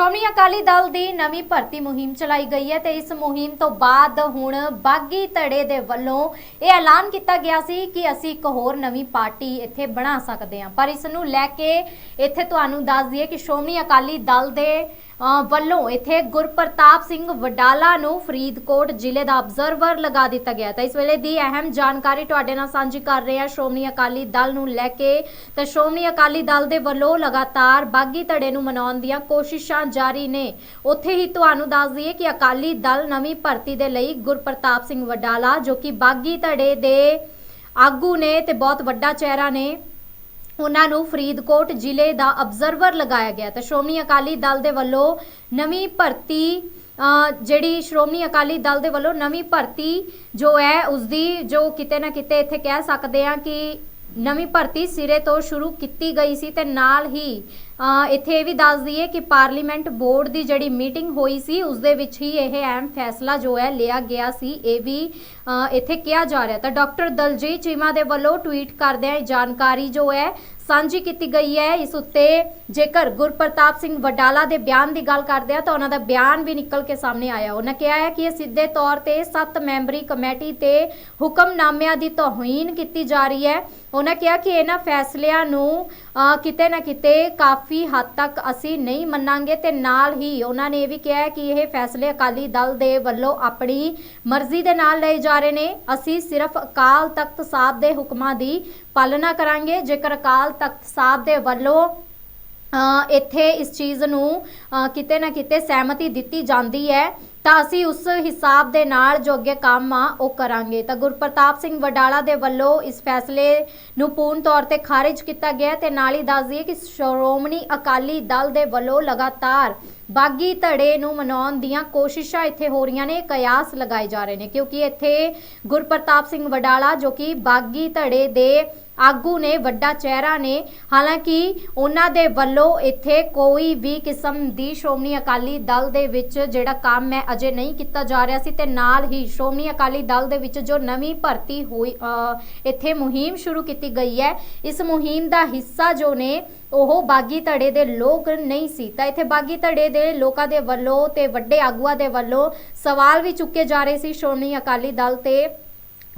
ਸ਼੍ਰੋਮਣੀ ਅਕਾਲੀ ਦਲ ਦੀ ਨਵੀਂ ਭਰਤੀ ਮੁਹਿੰਮ ਚਲਾਈ ਗਈ ਹੈ ਤੇ ਇਸ ਮੁਹਿੰਮ ਤੋਂ ਬਾਅਦ ਹੁਣ ਬਾਗੀ ਧੜੇ ਦੇ ਵੱਲੋਂ ਇਹ ਐਲਾਨ ਕੀਤਾ ਗਿਆ ਸੀ ਕਿ ਅਸੀਂ ਇੱਕ ਹੋਰ ਨਵੀਂ ਪਾਰਟੀ ਇੱਥੇ ਬਣਾ ਸਕਦੇ ਹਾਂ। ਪਰ ਇਸ ਨੂੰ ਲੈ ਕੇ ਇੱਥੇ ਤੁਹਾਨੂੰ ਦੱਸ ਦਈਏ ਕਿ ਸ਼੍ਰੋਮਣੀ ਅਕਾਲੀ ਦਲ ਦੇ ਵੱਲੋਂ ਇੱਥੇ ਗੁਰਪ੍ਰਤਾਪ ਸਿੰਘ ਵਡਾਲਾ ਨੂੰ ਫਰੀਦਕੋਟ ਜ਼ਿਲ੍ਹੇ ਦਾ ਅਬਜ਼ਰਵਰ ਲਗਾ ਦਿੱਤਾ ਗਿਆ ਤਾਂ ਇਸ ਵੇਲੇ ਦੀ ਅਹਿਮ ਜਾਣਕਾਰੀ ਤੁਹਾਡੇ ਨਾਲ ਸਾਂਝੀ ਕਰ ਰਹੇ ਹਾਂ ਸ਼੍ਰੋਮਣੀ ਅਕਾਲੀ ਦਲ ਨੂੰ ਲੈ ਕੇ। ਤਾਂ ਸ਼੍ਰੋਮਣੀ ਅਕਾਲੀ ਦਲ ਦੇ ਵੱਲੋਂ ਲਗਾਤਾਰ ਬਾਗੀ ਧੜੇ ਨੂੰ ਮਨਾਉਣ ਦੀਆਂ ਕੋਸ਼ਿਸ਼ਾਂ ਜਾਰੀ ਨੇ। ਉੱਥੇ ਹੀ ਤੁਹਾਨੂੰ ਦੱਸ ਦਈਏ ਕਿ ਅਕਾਲੀ ਦਲ ਨਵੀਂ ਭਰਤੀ ਦੇ ਲਈ ਗੁਰਪ੍ਰਤਾਪ ਸਿੰਘ ਵਡਾਲਾ ਜੋ ਕਿ ਬਾਗੀ ਧੜੇ ਦੇ ਆਗੂ ਨੇ ਤੇ ਬਹੁਤ ਵੱਡਾ ਚਿਹਰਾ ਨੇ ਉਹਨਾਂ ਨੂੰ ਫਰੀਦਕੋਟ ਜ਼ਿਲ੍ਹੇ ਦਾ ਅਬਜ਼ਰਵਰ ਲਗਾਇਆ ਗਿਆ। ਤਾਂ ਸ਼੍ਰੋਮਣੀ ਅਕਾਲੀ ਦਲ ਦੇ ਵੱਲੋਂ ਨਵੀਂ ਭਰਤੀ ਅ, ਜਿਹੜੀ ਸ਼੍ਰੋਮਣੀ ਅਕਾਲੀ ਦਲ ਦੇ ਵੱਲੋਂ ਨਵੀਂ ਭਰਤੀ ਜੋ ਹੈ ਉਸ ਦੀ ਜੋ ਕਿਤੇ ਨਾ ਕਿਤੇ ਇੱਥੇ ਕਹਿ ਸਕਦੇ ਆ ਕਿ ਨਵੀਂ ਭਰਤੀ ਸਿਰੇ ਤੋਂ ਸ਼ੁਰੂ ਕੀਤੀ ਗਈ ਸੀ ਤੇ ਨਾਲ ਹੀ ਇੱਥੇ ਇਹ ਵੀ ਦੱਸ ਦਈਏ ਕਿ ਪਾਰਲੀਮੈਂਟ ਬੋਰਡ ਦੀ ਜਿਹੜੀ ਮੀਟਿੰਗ ਹੋਈ ਸੀ, ਉਸ ਦੇ ਵਿੱਚ ਹੀ ਇਹ ਅਹਿਮ ਫੈਸਲਾ ਜੋ ਹੈ ਲਿਆ ਗਿਆ ਸੀ, ਇਹ ਵੀ ਇੱਥੇ ਕਿਹਾ ਜਾ ਰਿਹਾ। ਤਾਂ ਡਾਕਟਰ ਦਲਜੀਤ ਚੀਮਾ ਦੇ ਵੱਲੋਂ ਟਵੀਟ ਕਰਦਿਆਂ ਇਹ ਜਾਣਕਾਰੀ ਜੋ ਹੈ ਸਾਂਝੀ ਕੀਤੀ ਗਈ ਹੈ। ਇਸ ਉੱਤੇ ਜੇਕਰ ਗੁਰਪ੍ਰਤਾਪ ਸਿੰਘ ਵਡਾਲਾ ਦੇ ਬਿਆਨ ਦੀ ਗੱਲ ਕਰਦੇ ਆ ਤਾਂ ਉਹਨਾਂ ਦਾ ਬਿਆਨ ਵੀ ਨਿਕਲ ਕੇ ਸਾਹਮਣੇ ਆਇਆ। ਉਹਨਾਂ ਕਿਹਾ ਹੈ ਕਿ ਇਹ ਸਿੱਧੇ ਤੌਰ ਤੇ ਸੱਤ ਮੈਂਬਰੀ ਕਮੇਟੀ ਤੇ ਹੁਕਮਨਾਮਿਆਂ ਦੀ ਤੋਹੀਨ ਕੀਤੀ ਜਾ ਰਹੀ ਹੈ। ਉਹਨਾਂ ਕਿਹਾ ਕਿ ਇਹਨਾਂ ਫੈਸਲਿਆਂ ਨੂੰ ਕਿਤੇ ਨਾ ਕਿਤੇ ਕਾਫੀ ਹੱਦ ਤੱਕ ਅਸੀਂ ਨਹੀਂ ਮੰਨਾਂਗੇ ਤੇ ਨਾਲ ਹੀ ਉਹਨਾਂ ਨੇ ਇਹ ਵੀ ਕਿਹਾ ਕਿ ਇਹ ਫੈਸਲੇ ਅਕਾਲੀ ਦਲ ਦੇ ਵੱਲੋਂ ਆਪਣੀ ਮਰਜ਼ੀ ਦੇ ਨਾਲ ਲਏ ਜਾ ਰਹੇ ਨੇ। ਅਸੀਂ ਸਿਰਫ ਅਕਾਲ ਤਖਤ ਸਾਹਿਬ ਦੇ ਹੁਕਮਾਂ ਦੀ ਪਾਲਣਾ ਕਰਾਂਗੇ। ਜੇਕਰ ਅਕਾਲ ਤਖਤ ਸਾਹਿਬ ਦੇ ਵੱਲੋਂ ਅ, ਇੱਥੇ ਇਸ ਚੀਜ਼ ਨੂੰ ਅ, ਕਿਤੇ ਨਾ ਕਿਤੇ ਸਹਿਮਤੀ ਦਿੱਤੀ ਜਾਂਦੀ ਹੈ ਤਾਂ ਅਸੀਂ ਉਸ ਹਿਸਾਬ ਦੇ ਨਾਲ ਜੋ ਅੱਗੇ ਕੰਮ ਆ, ਉਹ ਕਰਾਂਗੇ। ਤਾਂ ਗੁਰਪ੍ਰਤਾਪ ਸਿੰਘ ਵਡਾਲਾ ਦੇ ਵੱਲੋਂ ਇਸ ਫੈਸਲੇ ਨੂੰ ਪੂਰਨ ਤੌਰ ਤੇ ਖਾਰਿਜ ਕੀਤਾ ਗਿਆ ਤੇ ਨਾਲ ਹੀ ਦੱਸ ਦਈਏ ਕਿ ਸ਼੍ਰੋਮਣੀ ਅਕਾਲੀ ਦਲ ਦੇ ਵੱਲੋਂ ਲਗਾਤਾਰ ਬਾਗੀ ਧੜੇ ਨੂੰ ਮਨਾਉਣ ਦੀਆਂ ਕੋਸ਼ਿਸ਼ਾਂ ਇੱਥੇ ਹੋ ਰਹੀਆਂ ਨੇ ਕਿਆਸ ਲਗਾਏ ਜਾ ਰਹੇ ਨੇ। ਕਿਉਂਕਿ ਇੱਥੇ ਗੁਰਪ੍ਰਤਾਪ ਸਿੰਘ ਵਡਾਲਾ ਜੋ ਕਿ ਬਾਗੀ ਧੜੇ ਦੇ ਆਗੂ ਨੇ, ਵੱਡਾ ਚਿਹਰਾ ਨੇ। ਹਾਲਾਂਕਿ ਉਹਨਾਂ ਦੇ ਵੱਲੋਂ ਇੱਥੇ ਕੋਈ ਵੀ ਕਿਸਮ ਦੀ ਸ਼੍ਰੋਮਣੀ ਅਕਾਲੀ ਦਲ ਦੇ ਵਿੱਚ ਜਿਹੜਾ ਕੰਮ ਹੈ, ਅਜੇ ਨਹੀਂ ਕੀਤਾ ਜਾ ਰਿਹਾ ਸੀ ਤੇ ਨਾਲ ਹੀ ਸ਼੍ਰੋਮਣੀ ਅਕਾਲੀ ਦਲ ਦੇ ਵਿੱਚ ਜੋ ਨਵੀਂ ਭਰਤੀ ਹੋਈ ਇੱਥੇ ਮੁਹਿੰਮ ਸ਼ੁਰੂ ਕੀਤੀ ਗਈ ਹੈ। ਇਸ ਮੁਹਿੰਮ ਦਾ ਹਿੱਸਾ ਜੋ ਨੇ, ਉਹ ਬਾਗੀ ਧੜੇ ਦੇ ਲੋਕ ਨਹੀਂ ਸੀ। ਤਾਂ ਇੱਥੇ ਬਾਗੀ ਧੜੇ ਦੇ ਲੋਕਾਂ ਦੇ ਵੱਲੋਂ ਤੇ ਵੱਡੇ ਆਗੂਆਂ ਦੇ ਵੱਲੋਂ ਸਵਾਲ ਵੀ ਚੁੱਕੇ ਜਾ ਰਹੇ ਸੀ ਸ਼੍ਰੋਮਣੀ ਅਕਾਲੀ ਦਲ ਤੇ।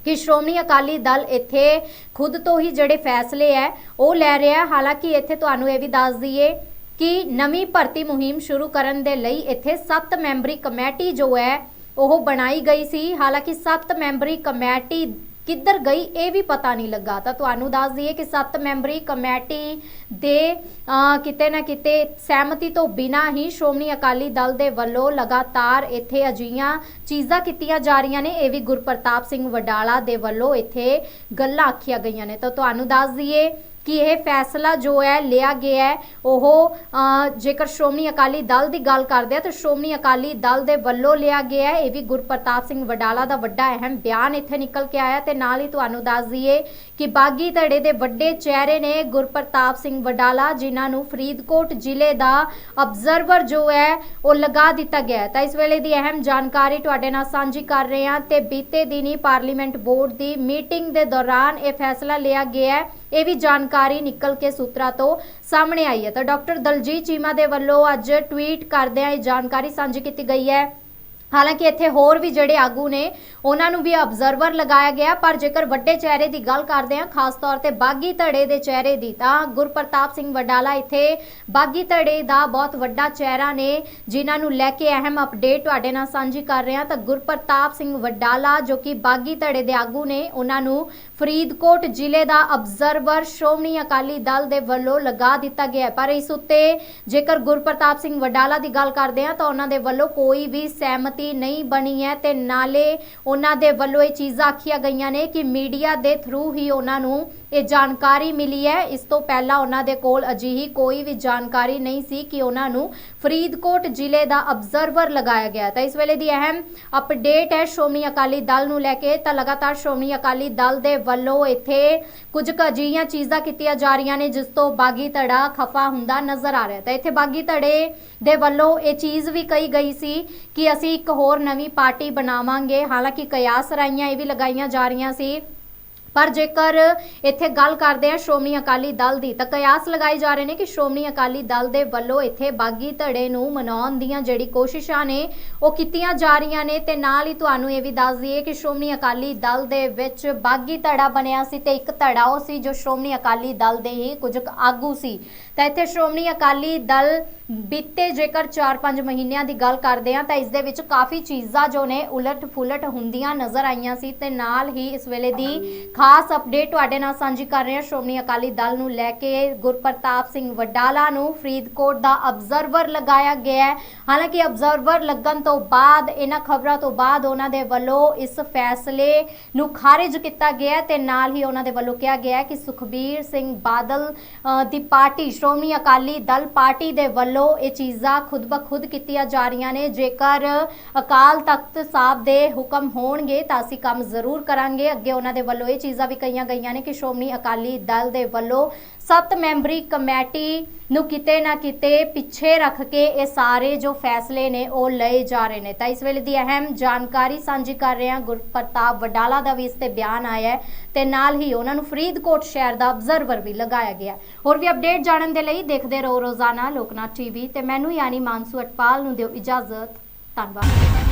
ਕਿ ਸ਼੍ਰੋਮਣੀ ਅਕਾਲੀ ਦਲ ਇੱਥੇ ਖੁਦ ਤੋਂ ਹੀ ਜਿਹੜੇ ਫੈਸਲੇ ਹੈ ਉਹ ਲੈ ਰਿਹਾ ਹਾਲਾਂਕਿ ਇੱਥੇ ਤੁਹਾਨੂੰ ਇਹ ਵੀ ਦੱਸ ਦਈਏ ਕਿ ਨਵੀਂ ਭਰਤੀ ਮੁਹਿੰਮ ਸ਼ੁਰੂ ਕਰਨ ਦੇ ਲਈ ਇੱਥੇ 7 ਮੈਂਬਰੀ ਕਮੇਟੀ ਜੋ ਹੈ ਉਹ ਬਣਾਈ ਗਈ ਸੀ। ਹਾਲਾਂਕਿ 7 ਮੈਂਬਰੀ ਕਮੇਟੀ ਕਿੱਧਰ ਗਈ ਇਹ ਵੀ ਪਤਾ ਨਹੀਂ ਲੱਗਾ। ਤਾਂ ਤੁਹਾਨੂੰ ਦੱਸ ਦਈਏ ਕਿ 7 ਮੈਂਬਰੀ ਕਮੇਟੀ ਦੇ ਕਿਤੇ ਨਾ ਕਿਤੇ ਸਹਿਮਤੀ ਤੋਂ ਬਿਨਾਂ ਹੀ ਸ਼੍ਰੋਮਣੀ ਅਕਾਲੀ ਦਲ ਦੇ ਵੱਲੋਂ ਲਗਾਤਾਰ ਇੱਥੇ ਅਜੀਆਂ ਚੀਜ਼ਾਂ ਕੀਤੀਆਂ ਜਾ ਰਹੀਆਂ ਨੇ। ਇਹ ਵੀ ਗੁਰਪ੍ਰਤਾਪ ਸਿੰਘ ਵਡਾਲਾ ਦੇ ਵੱਲੋਂ ਇੱਥੇ ਗੱਲਾਂ ਆਖੀਆਂ ਗਈਆਂ ਨੇ। ਤਾਂ ਤੁਹਾਨੂੰ ਦੱਸ ਦਈਏ ਕਿ ਇਹ ਫੈਸਲਾ ਜੋ ਹੈ, ਲਿਆ ਗਿਆ ਹੈ, ਉਹ ਜੇਕਰ ਸ਼੍ਰੋਮਣੀ ਅਕਾਲੀ ਦਲ ਦੀ ਗੱਲ ਕਰਦੇ ਆ, ਤਾਂ ਸ਼੍ਰੋਮਣੀ ਅਕਾਲੀ ਦਲ ਦੇ ਵੱਲੋਂ ਲਿਆ ਗਿਆ ਹੈ। ਇਹ ਵੀ ਗੁਰਪ੍ਰਤਾਪ ਸਿੰਘ ਵਡਾਲਾ ਦਾ ਵੱਡਾ ਅਹਿਮ ਬਿਆਨ ਇੱਥੇ ਨਿਕਲ ਕੇ ਆਇਆ ਤੇ ਨਾਲ ਹੀ ਤੁਹਾਨੂੰ ਦੱਸ ਦਈਏ ਕਿ ਬਾਗੀ ਧੜੇ ਦੇ ਵੱਡੇ ਚਿਹਰੇ ਨੇ ਗੁਰਪ੍ਰਤਾਪ ਸਿੰਘ ਵਡਾਲਾ, ਜਿਨ੍ਹਾਂ ਨੂੰ ਫਰੀਦਕੋਟ ਜ਼ਿਲ੍ਹੇ ਦਾ ਅਬਜ਼ਰਵਰ ਜੋ ਹੈ, ਉਹ ਲਗਾ ਦਿੱਤਾ ਗਿਆ ਤਾਂ ਇਸ ਵੇਲੇ ਦੀ ਅਹਿਮ ਜਾਣਕਾਰੀ ਤੁਹਾਡੇ ਨਾਲ ਸਾਂਝੀ ਕਰ ਰਹੇ ਹਾਂ ਤੇ ਬੀਤੇ ਦਿਨੀ ਪਾਰਲੀਮੈਂਟ ਬੋਰਡ ਦੀ ਮੀਟਿੰਗ ਦੇ ਦੌਰਾਨ ਇਹ ਫੈਸਲਾ ਲਿਆ ਗਿਆ ਹੈ। ਇਹ ਵੀ ਜਾਣਕਾਰੀ ਨਿਕਲ ਕੇ ਸੂਤਰਾਂ ਤੋਂ ਸਾਹਮਣੇ ਆਈ ਹੈ। ਤਾਂ ਡਾਕਟਰ ਦਲਜੀਤ ਚੀਮਾ ਦੇ ਵੱਲੋਂ ਅੱਜ ਟਵੀਟ ਕਰਦਿਆਂ ਇਹ ਜਾਣਕਾਰੀ ਸਾਂਝੀ ਕੀਤੀ ਗਈ ਹੈ। ਹਾਲਾਂਕਿ ਇੱਥੇ ਹੋਰ ਵੀ ਜਿਹੜੇ ਆਗੂ ਨੇ, ਉਹਨਾਂ ਨੂੰ ਵੀ ਅਬਜ਼ਰਵਰ ਲਗਾਇਆ ਗਿਆ, ਪਰ ਜੇਕਰ ਵੱਡੇ ਚਿਹਰੇ ਦੀ ਗੱਲ ਕਰਦੇ ਹਾਂ, ਖਾਸ ਤੌਰ ਤੇ ਬਾਗੀ ਧੜੇ ਦੇ ਚਿਹਰੇ ਦੀ, ਤਾਂ ਗੁਰਪ੍ਰਤਾਪ ਸਿੰਘ ਵਡਾਲਾ ਇੱਥੇ ਬਾਗੀ ਧੜੇ ਦਾ ਬਹੁਤ ਵੱਡਾ ਚਿਹਰਾ ਨੇ, ਜਿਨ੍ਹਾਂ ਨੂੰ ਲੈ ਕੇ ਅਹਿਮ ਅਪਡੇਟ ਤੁਹਾਡੇ ਨਾਲ ਸਾਂਝੀ ਕਰ ਰਹੇ। ਹਾਂ ਤਾਂ ਗੁਰਪ੍ਰਤਾਪ ਸਿੰਘ ਵਡਾਲਾ, ਜੋ ਕਿ ਬਾਗੀ ਧੜੇ ਦੇ ਆਗੂ ਨੇ, ਉਹਨਾਂ ਨੂੰ ਫਰੀਦਕੋਟ ਜ਼ਿਲ੍ਹੇ ਦਾ ਅਬਜ਼ਰਵਰ ਸ਼੍ਰੋਮਣੀ ਅਕਾਲੀ ਦਲ ਦੇ ਵੱਲੋਂ ਲਗਾ ਦਿੱਤਾ ਗਿਆ ਪਰ ਇਸ ਉੱਤੇ ਜੇਕਰ ਗੁਰਪ੍ਰਤਾਪ ਸਿੰਘ ਵਡਾਲਾ ਦੀ ਗੱਲ ਕਰਦੇ ਹਾਂ ਤਾਂ ਉਹਨਾਂ ਦੇ ਵੱਲੋਂ ਕੋਈ ਵੀ ਸਹਿਮਤੀ ਨਹੀਂ ਬਣੀ ਹੈ ਤੇ ਨਾਲੇ ਉਹਨਾਂ ਦੇ ਵੱਲੋਂ ਇਹ ਚੀਜ਼ਾਂ ਆਖੀਆਂ ਗਈਆਂ ਨੇ ਕਿ ਮੀਡੀਆ ਦੇ ਥਰੂ ਹੀ ਉਹਨਾਂ ਨੂੰ ਇਹ ਜਾਣਕਾਰੀ ਮਿਲੀ ਹੈ। ਇਸ ਤੋਂ ਪਹਿਲਾਂ ਉਹਨਾਂ ਦੇ ਕੋਲ ਅਜਿਹੀ ਕੋਈ ਵੀ ਜਾਣਕਾਰੀ ਨਹੀਂ ਸੀ ਕਿ ਉਹਨਾਂ ਨੂੰ ਫਰੀਦਕੋਟ ਜ਼ਿਲ੍ਹੇ ਦਾ ਅਬਜ਼ਰਵਰ ਲਗਾਇਆ ਗਿਆ ਤਾਂ ਇਸ ਵੇਲੇ ਦੀ ਅਹਿਮ ਅਪਡੇਟ ਹੈ ਸ਼੍ਰੋਮਣੀ ਅਕਾਲੀ ਦਲ ਨੂੰ ਲੈ ਕੇ। ਤਾਂ ਲਗਾਤਾਰ ਸ਼੍ਰੋਮਣੀ ਅਕਾਲੀ ਦਲ ਦੇ ਵੱਲੋਂ ਇੱਥੇ ਕੁਝ ਕੁ ਅਜਿਹੀਆਂ ਚੀਜ਼ਾਂ ਕੀਤੀਆਂ ਜਾ ਰਹੀਆਂ ਨੇ, ਜਿਸ ਤੋਂ ਬਾਗੀ ਧੜਾ ਖਫਾ ਹੁੰਦਾ ਨਜ਼ਰ ਆ ਰਿਹਾ ਤਾਂ ਇੱਥੇ ਬਾਗੀ ਧੜੇ ਦੇ ਵੱਲੋਂ ਇਹ ਚੀਜ਼ ਵੀ ਕਹੀ ਗਈ ਸੀ ਕਿ ਅਸੀਂ ਇੱਕ ਹੋਰ ਨਵੀਂ ਪਾਰਟੀ ਬਣਾਵਾਂਗੇ। ਹਾਲਾਂਕਿ ਕਿਆਸ ਰਾਈਆਂ ਇਹ ਵੀ ਲਗਾਈਆਂ ਜਾ ਰਹੀਆਂ ਸੀ ਪਰ ਜੇਕਰ ਇੱਥੇ ਗੱਲ ਕਰਦੇ ਆ ਸ਼੍ਰੋਮਣੀ ਅਕਾਲੀ ਦਲ ਦੀ, ਤਾਂ ਕਿਆਸ ਲਗਾਏ ਜਾ ਰਹੇ ਨੇ ਕਿ ਸ਼੍ਰੋਮਣੀ ਅਕਾਲੀ ਦਲ ਦੇ ਵੱਲੋਂ ਇੱਥੇ ਬਾਗੀ ਧੜੇ ਨੂੰ ਮਨਾਉਣ ਦੀਆਂ ਜਿਹੜੀ ਕੋਸ਼ਿਸ਼ਾਂ ਨੇ, ਉਹ ਕੀਤੀਆਂ ਜਾ ਰਹੀਆਂ ਨੇ। ਤੇ ਨਾਲ ਹੀ ਤੁਹਾਨੂੰ ਇਹ ਵੀ ਦੱਸ ਦਈਏ ਕਿ ਸ਼੍ਰੋਮਣੀ ਅਕਾਲੀ ਦਲ ਦੇ ਵਿੱਚ ਬਾਗੀ ਧੜਾ ਬਣਿਆ ਸੀ ਤੇ ਇੱਕ ਧੜਾ ਉਹ ਸੀ ਜੋ ਸ਼੍ਰੋਮਣੀ ਅਕਾਲੀ ਦਲ ਦੇ ਹੀ ਕੁਝ ਕੁ ਆਗੂ ਸੀ। ਤਾਂ ਇੱਥੇ ਸ਼੍ਰੋਮਣੀ ਅਕਾਲੀ ਦਲ ਬੀਤੇ ਜੇਕਰ 4-5 ਮਹੀਨਿਆਂ ਦੀ ਗੱਲ ਕਰਦੇ ਆ ਤਾਂ ਇਸ ਦੇ ਵਿੱਚ ਕਾਫੀ ਚੀਜ਼ਾਂ ਜੋ ਨੇ ਉਲਟ ਫੁਲਟ ਹੁੰਦੀਆਂ ਨਜ਼ਰ ਆਈਆਂ ਸੀ। ਤੇ ਨਾਲ ਹੀ ਇਸ ਵੇਲੇ ਦੀ ਖਾਸ ਅਪਡੇਟ ਤੁਹਾਡੇ ਨਾਲ ਸਾਂਝੀ ਕਰ ਰਹੇ ਹਾਂ। ਸ਼੍ਰੋਮਣੀ ਅਕਾਲੀ ਦਲ ਨੂੰ ਲੈ ਕੇ ਗੁਰਪ੍ਰਤਾਪ ਸਿੰਘ ਵਡਾਲਾ ਨੂੰ ਫਰੀਦਕੋਟ ਦਾ ਅਬਜ਼ਰਵਰ ਲਗਾਇਆ ਗਿਆ ਹੈ। ਹਾਲਾਂਕਿ ਅਬਜ਼ਰਵਰ ਲੱਗਣ ਤੋਂ ਬਾਅਦ, ਇਹਨਾਂ ਖਬਰਾਂ ਤੋਂ ਬਾਅਦ ਉਹਨਾਂ ਦੇ ਵੱਲੋਂ ਇਸ ਫੈਸਲੇ ਨੂੰ ਖਾਰਿਜ ਕੀਤਾ ਗਿਆ ਹੈ ਤੇ ਨਾਲ ਹੀ ਉਹਨਾਂ ਦੇ ਵੱਲੋਂ ਕਿਹਾ ਗਿਆ ਕਿ ਸੁਖਬੀਰ ਸਿੰਘ ਬਾਦਲ ਦੀ ਪਾਰਟੀ, ਸ਼੍ਰੋਮਣੀ ਅਕਾਲੀ ਦਲ ਪਾਰਟੀ ਦੇ ਵੱਲੋਂ ਇਹ ਚੀਜ਼ਾਂ ਖੁਦ ਬਖੁਦ ਕੀਤੀਆਂ ਜਾ ਰਹੀਆਂ ਨੇ। ਜੇਕਰ ਅਕਾਲ ਤਖਤ ਸਾਹਿਬ ਦੇ ਹੁਕਮ ਹੋਣਗੇ ਤਾਂ ਅਸੀਂ ਕੰਮ ਜ਼ਰੂਰ ਕਰਾਂਗੇ। ਅੱਗੇ ਉਹਨਾਂ ਦੇ ਵੱਲੋਂ ਇਹ ਚੀਜ਼ਾਂ ਵੀ ਕਹੀਆਂ ਗਈਆਂ ਨੇ ਕਿ ਸ਼੍ਰੋਮਣੀ ਅਕਾਲੀ ਦਲ ਦੇ ਵੱਲੋਂ ਸੱਤ ਮੈਂਬਰੀ ਕਮੇਟੀ ਨੂੰ ਕਿਤੇ ਨਾ ਕਿਤੇ ਪਿੱਛੇ ਰੱਖ ਕੇ ਇਹ ਸਾਰੇ ਜੋ ਫੈਸਲੇ ਨੇ ਉਹ ਲਏ ਜਾ ਰਹੇ ਨੇ। ਤਾਂ ਇਸ ਵੇਲੇ ਦੀ ਅਹਿਮ ਜਾਣਕਾਰੀ ਸਾਂਝੀ ਕਰ ਰਹੇ ਹਾਂ। ਗੁਰਪ੍ਰਤਾਪ ਵਡਾਲਾ ਦਾ ਵੀ ਇਸ ਤੇ ਬਿਆਨ ਆਇਆ ਤੇ ਨਾਲ ਹੀ ਉਹਨਾਂ ਨੂੰ ਫਰੀਦਕੋਟ ਸ਼ਹਿਰ ਦਾ ਅਬਜ਼ਰਵਰ ਵੀ ਲਗਾਇਆ ਗਿਆ ਹੋਰ ਵੀ ਅਪਡੇਟ ਜਾਣਨ ਦੇ ਲਈ ਦੇਖਦੇ ਰਹੋ ਰੋਜ਼ਾਨਾ ਲੋਕਨਾਥ ਟੀਵੀ ਤੇ ਮੈਨੂੰ ਯਾਨੀ ਮਾਨਸੂ ਅਟਪਾਲ ਨੂੰ ਦਿਓ ਇਜਾਜ਼ਤ। ਧੰਨਵਾਦ।